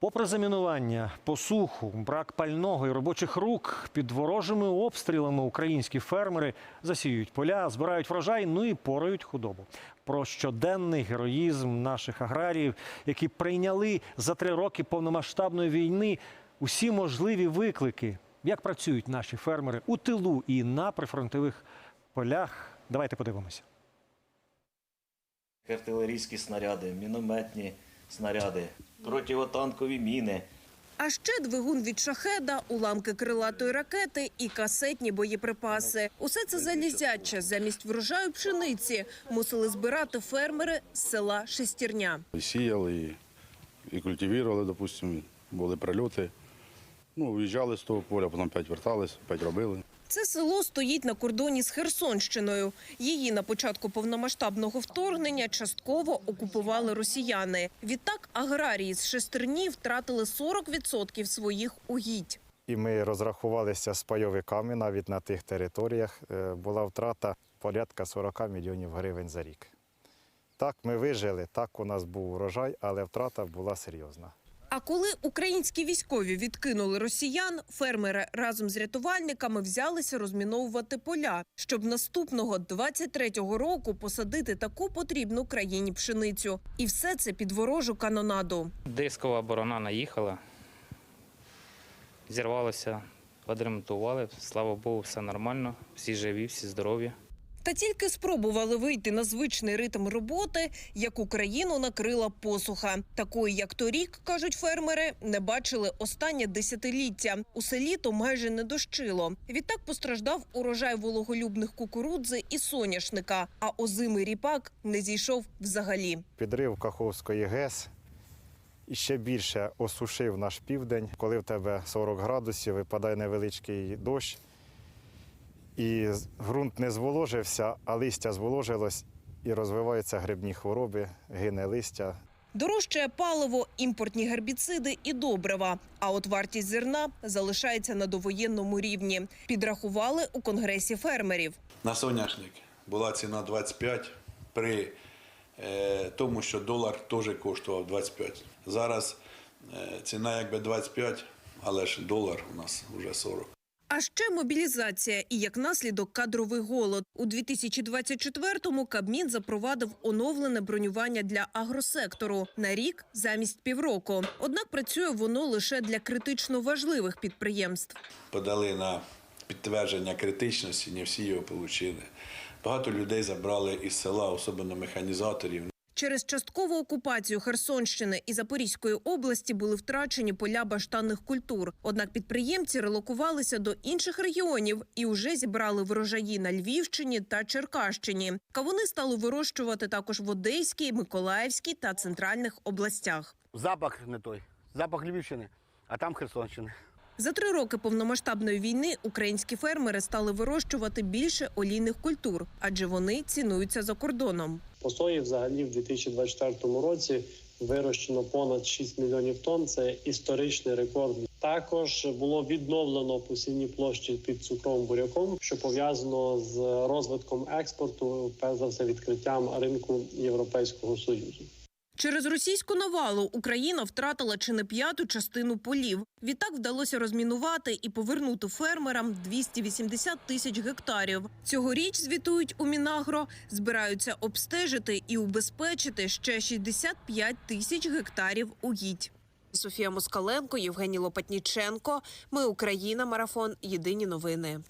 Попри замінування, посуху, брак пального і робочих рук, під ворожими обстрілами українські фермери засіюють поля, збирають врожай, ну і порають худобу. Про щоденний героїзм наших аграріїв, які прийняли за три роки повномасштабної війни усі можливі виклики. Як працюють наші фермери у тилу і на прифронтових полях? Давайте подивимося. артилерійські снаряди, мінометні снаряди, противотанкові міни. А ще двигун від шахеда, уламки крилатої ракети і касетні боєприпаси. Усе це залізяче замість врожаю пшениці мусили збирати фермери з села Шестірня. І сіяли, і, і культивували, допустимо, були прильоти. Ну, виїжджали з того поля, потім п'ять вертались, п'ять робили. Це село стоїть на кордоні з Херсонщиною. Її на початку повномасштабного вторгнення частково окупували росіяни. Відтак аграрії з шестерні втратили 40% своїх угідь. І ми розрахувалися з пайовиками навіть на тих територіях. Е, Була втрата порядка 40 мільйонів гривень за рік. Так, ми вижили, так у нас був урожай, але втрата була серйозна. А коли українські військові відкинули росіян, фермери разом з рятувальниками взялися розміновувати поля, щоб наступного 23-го року посадити таку потрібну країні пшеницю. І все це під ворожу канонаду. Дискова борона наїхала, зірвалося, відремонтували. Слава Богу, все нормально, всі живі, всі здорові. Та тільки спробували вийти на звичний ритм роботи, як Україну накрила посуха. Такої, як торік, кажуть фермери, не бачили останнє десятиліття. У селі то майже не дощило. Відтак постраждав урожай вологолюбних кукурудзи і соняшника, а озимий ріпак не зійшов взагалі. Підрив Каховської ГЕС і ще більше осушив наш південь, коли в тебе 40 градусів, випадає невеличкий дощ, і ґрунт не зволожився, а листя зволожилось і розвиваються грибні хвороби, гине листя. Дорожчає паливо, імпортні гербіциди і добрива. А от вартість зерна залишається на довоєнному рівні. Підрахували у конгресі фермерів. На соняшник була ціна 25 при е, тому, що долар теж коштував 25. Зараз е, ціна якби 25, але ж долар у нас вже 40. А ще мобілізація і як наслідок кадровий голод. У 2024-му Кабмін запровадив оновлене бронювання для агросектору на рік замість півроку. Однак працює воно лише для критично важливих підприємств. Подали на підтвердження критичності, не всі його отримали. Багато людей забрали із села, особливо механізаторів. Через часткову окупацію Херсонщини і Запорізької області були втрачені поля баштанних культур. Однак підприємці релокувалися до інших регіонів і вже зібрали врожаї на Львівщині та Черкащині. Кавуни стали вирощувати також в Одеській, Миколаївській та центральних областях. запах не той, запах Львівщини, а там Херсонщини. За три роки повномасштабної війни українські фермери стали вирощувати більше олійних культур, адже вони цінуються за кордоном. По сої взагалі в 2024 році вирощено понад 6 мільйонів тонн. Це історичний рекорд. Також було відновлено посівні площі під цукровим буряком, що пов'язано з розвитком експорту, перш за все відкриттям ринку Європейського союзу. Через російську навалу Україна втратила чи не п'яту частину полів. Відтак вдалося розмінувати і повернути фермерам 280 тисяч гектарів. Цьогоріч звітують у Мінагро, збираються обстежити і убезпечити ще 65 тисяч гектарів угідь. Софія Москаленко, Євгеній Лопатніченко. Ми Україна. Марафон. Єдині новини.